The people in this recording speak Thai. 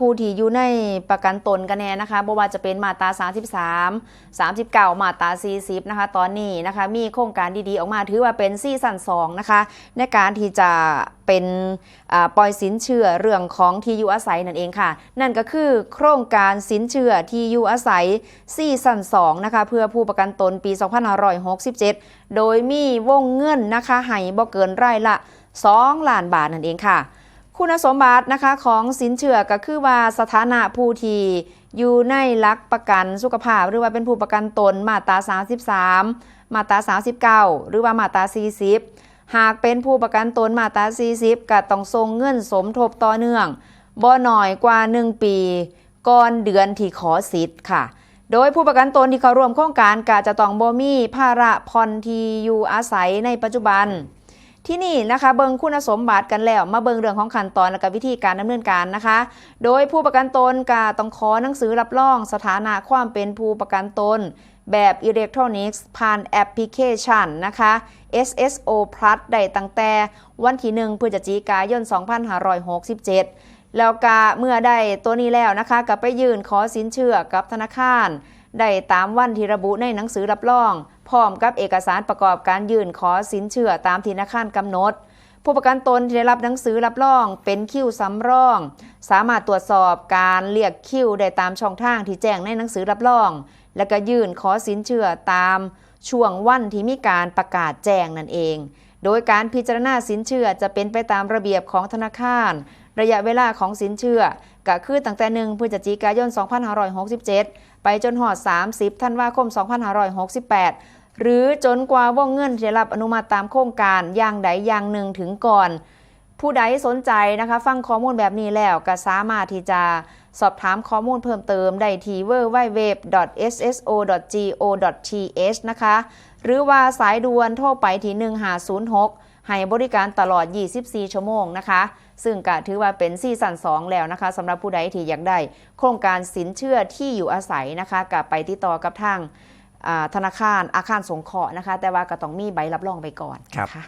ผู้ที่อยู่ในประกันตนกันแน่นะคะบ่ว่าจะเป็นมาตรา33 39 มาตรา40นะคะ ตอนนี้นะคะมีโครงการดีๆออกมาถือว่าเป็นซีซั่น2นะคะในการที่จะเป็นปล่อยสินเชื่อเรื่องของที่อยู่อาศัยนั่นเองค่ะ นั่นก็คือโครงการสินเชื่อที่อยู่อาศัยซีซั่น2นะคะเพื่อผู้ประกันตนปี 2567 โดยมีวงเงินนะคะให้บ่เกินไรายละ 2 ล้านบาทนั่นเองค่ะ คุณสมบัตินะคะของสินเชื่อก็คือว่าสถานะผู้ที่อยู่ในหลักประกันสุขภาพ หรือว่าเป็นผู้ประกันตนมาตรา 33 มาตรา 39 หรือว่ามาตรา 40 หากเป็นผู้ประกันตนมาตรา 40 ก็ต้องส่งเงินสมทบต่อเนื่องบ่หน่อยกว่า 1 ปีก่อนเดือนที่ขอสิทธิ์ค่ะ โดยผู้ประกันตนที่เข้าร่วมโครงการก็จะต้องบ่มีภาระผ่อนที่อยู่อาศัยในปัจจุบัน ที่นี่นะคะเบิงคุณสมบัติกันแล้วมาเบิงเรื่องของขั้นตอนและก็วิธีการดำเนินการนะคะ โดยผู้ประกันตนก็ต้องขอหนังสือรับรอง สถานะความเป็นผู้ประกันตน แบบอิเล็กทรอนิกส์ผ่านแอปพลิเคชันนะคะ SSO Plus ได้ตั้งแต่วันที่1พฤศจิกายน 2567 แล้วก็เมื่อได้ตัวนี้แล้วนะคะก็ไปยื่นขอสินเชื่อกับธนาคาร ได้ตามวันที่ระบุในหนังสือรับรอง พร้อมกับเอกสารประกอบการยื่นขอสินเชื่อตามที่ธนาคารกำหนด ผู้ประกันตนที่ได้รับหนังสือรับรอง เป็นคิวสำรอง สามารถตรวจสอบการเรียกคิวได้ตามช่องทางที่แจ้งในหนังสือรับรอง และก็ยื่นขอสินเชื่อตามช่วงวันที่มีการประกาศแจ้งนั่นเอง โดยการพิจารณาสินเชื่อจะเป็นไปตามระเบียบของธนาคาร ระยะเวลาของสินเชื่อก็คือตั้งแต่1พฤศจิกายน 2567 ไปจนหอด 30 ธันวาคม 2568 หรือจนกว่าวงเงินที่ได้รับอนุมัติตามโครงการอย่างใดอย่างหนึ่งถึงก่อน ผู้ใดสนใจนะคะ ฟังข้อมูลแบบนี้แล้วก็สามารถที่จะสอบถามข้อมูลเพิ่มเติมได้ที่ www.sso.go.th นะคะ หรือว่าสายด่วนโทรไปที่ 1506 ให้บริการตลอด 24 ชั่วโมงนะคะ ซึ่งก็ถือว่าเป็นซีซั่น2 แล้วนะคะสำหรับผู้ใดที่อยากได้ โครงการสินเชื่อที่อยู่อาศัยนะคะกับไปติดต่อกับทาง ธนาคารอาคารสงเคราะห์นะคะ แต่ว่าก็ต้องมีใบรับรองไปก่อนครับนะคะ